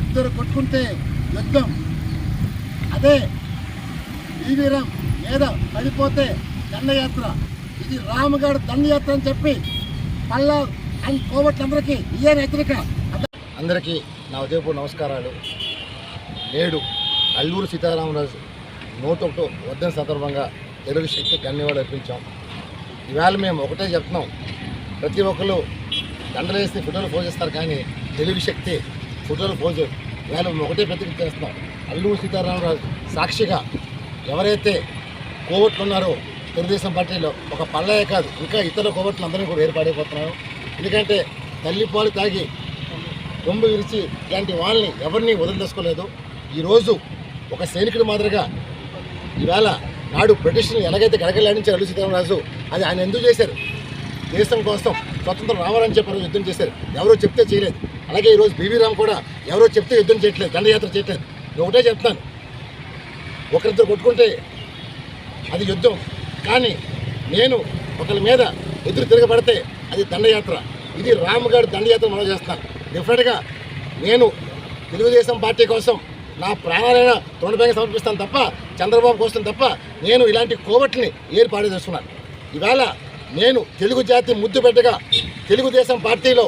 ఇద్దరు కొట్టుకుంటే యుద్ధం. అదే వీరం మీద పడిపోతే దండయాత్ర. ఇది రామగారు దండయాత్ర అని చెప్పి పల్లా అండ్ కోవట్లందరికీ ఇదే హెచ్చరిక అందరికీ నా ఉదయపూర్ నమస్కారాలు. నేడు అల్లూరు సీతారామరాజు నూట ఒకటో వద్దని సందర్భంగా తెలుగు శక్తి ధన్యవాదాలు అర్పించాం. ఈవేళ మేము ఒకటే చెప్తున్నాం. ప్రతి ఒక్కరు దండలేసి ఫోటోలు పోషిస్తారు కానీ తెలుగు శక్తి ఫోటోలు పోజ్ చేయరు. ఒకటే ప్రతిజ్ఞ చేస్తున్నాం అల్లూరు సీతారామరాజు సాక్షిగా ఎవరైతే కోవట్లు ఉన్నారో తెలుగుదేశం పార్టీలో ఒక పల్లయ్య కాదు ఇంకా ఇతర కోవట్లు అందరినీ కూడా ఏర్పాడైపోతున్నారు. ఎందుకంటే తల్లిపాలు తాగి రొమ్ము విరిచి ఇలాంటి వాళ్ళని ఎవరిని వదిలిదేసుకోలేదు ఈరోజు ఒక సైనికుడి మాదిరిగా ఈవేళ నాడు బ్రిటిష్ని ఎలాగైతే గడగలాడించారు అల్లు సీతారామరాజు అది ఆయన ఎందుకు చేశారు? దేశం కోసం స్వతంత్రం రావాలని చెప్పి యుద్ధం చేశారు. ఎవరో చెప్తే చేయలేదు. అలాగే ఈరోజు బీవీ రామ్ కూడా ఎవరో చెప్తే యుద్ధం చేయట్లేదు. దండయాత్ర చేయట్లేదు. నేను ఒకటే చెప్తాను ఒకరిద్దరు కొట్టుకుంటే అది యుద్ధం. కానీ నేను ఒకరి మీద ఎదురు తిరగబడితే అది దండయాత్ర. ఇది రామ్ దండయాత్ర మనం చేస్తాను డెఫినెట్గా నేను తెలుగుదేశం పార్టీ కోసం నా ప్రాణాలైన తొండపై సమర్పిస్తాను తప్ప చంద్రబాబు కోసం తప్ప నేను ఇలాంటి కోవట్ని ఏర్పాటు చేస్తున్నాను ఇవాళ నేను తెలుగు జాతి ముద్దు పెట్టగా తెలుగుదేశం పార్టీలో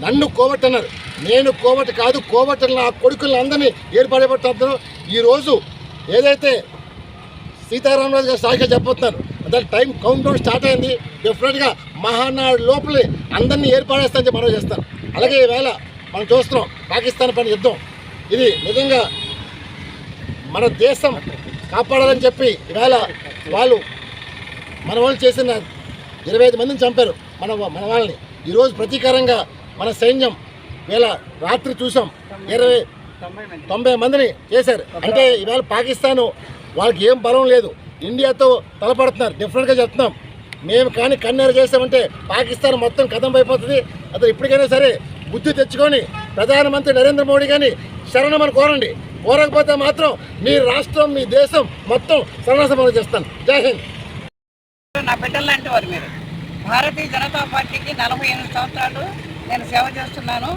నన్ను కోవట్ అన్నారు నేను కోవట్ కాదు కోవట్ నా కొడుకులను అందరినీ ఏర్పాటు ఈరోజు ఏదైతే సీతారామరాజు గారు సాయిగా చెప్పొస్తున్నారు అదే టైం కౌంట్ డౌన్ స్టార్ట్ అయింది డెఫినెట్గా మహానాడు లోపలే అందరినీ ఏర్పాడేస్తానని మనం చేస్తాను అలాగే ఈవేళ మనం చూస్తున్నాం పాకిస్తాన్ పని యుద్ధం ఇది నిజంగా మన దేశం కాపాడాలని చెప్పి ఈవేళ వాళ్ళు మన వాళ్ళు చేసిన ఇరవై ఐదు మందిని చంపారు మన మన వాళ్ళని. ఈరోజు ప్రతీకారంగా మన సైన్యం వేళ రాత్రి చూసాం. ఇరవై తొంభై మందిని చేశారు. అంటే ఈవేళ పాకిస్తాను వాళ్ళకి ఏం బలం లేదు. ఇండియాతో తలపడుతున్నారు. డిఫరెంట్గా చెప్తున్నాం. మేము కానీ కన్నెర చేసామంటే పాకిస్తాన్ మొత్తం కథం అయిపోతుంది. అతను ఇప్పటికైనా సరే బుద్ధి తెచ్చుకొని ప్రధానమంత్రి నరేంద్ర మోడీ కానీ శరణమని కోరండి. కోరకపోతే మాత్రం మీ రాష్ట్రం మీ దేశం మొత్తం సర్వసమనం చేస్తాను. జై హింద్. నా బిడ్డలు లాంటి వారు మీరు? భారతీయ జనతా పార్టీకి నలభై ఎనిమిది సంవత్సరాలు నేను సేవ చేస్తున్నాను.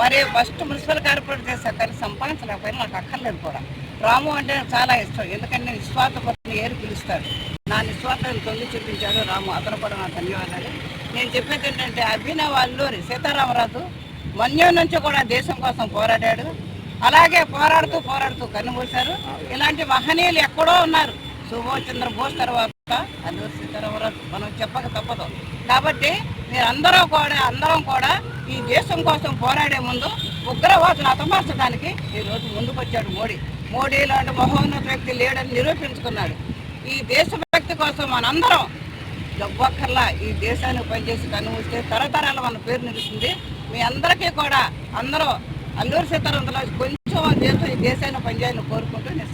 మరి ఫస్ట్ మున్సిపల్ కార్పొరేట్ చేశాను కానీ సంపాదించలేకపోయినా నాకు అక్కర్లేదు కూడా. రాము అంటే నాకు చాలా ఇష్టం. ఎందుకంటే నేను నిస్వార్థపడిని ఏరు పిలుస్తాడు. నా నిస్వార్థాన్ని తొంగి చూపించాడు రాము. అతను కూడా నా ధన్యవాదాలు. నేను చెప్పేది ఏంటంటే అభినవ్ అల్లూరి సీతారామరాజు మన్యం నుంచి కూడా దేశం కోసం పోరాడాడు. అలాగే పోరాడుతూ పోరాడుతూ కన్నుమూశారు ఇలాంటి మహనీయులు ఎక్కడో ఉన్నారు. సుభాష్ చంద్ర బోస్ తర్వాత అల్లూరి సీతారామరాజు మనం చెప్పక తప్పదు. కాబట్టి మీరందరూ కూడా అందరం కూడా ఈ దేశం కోసం పోరాడే ముందు ఉగ్రవాదులు అతమార్చడానికి ఈ రోజు మోడీ. మోడీ లాంటి మహోన్నత వ్యక్తి లేడని నిరూపించుకున్నాడు. ఈ దేశభక్తి కోసం మనందరం ఒక్కర్లా ఈ దేశానికి పనిచేసి కన్నుమూస్తే తరతరాల మన పేరు నిలుస్తుంది. మీ అందరికీ కూడా అందరూ అల్లూరు సీతారామరాజు కొంచెం దేశం ఈ దేశాన్ని పనిచేయాలని కోరుకుంటూ నేను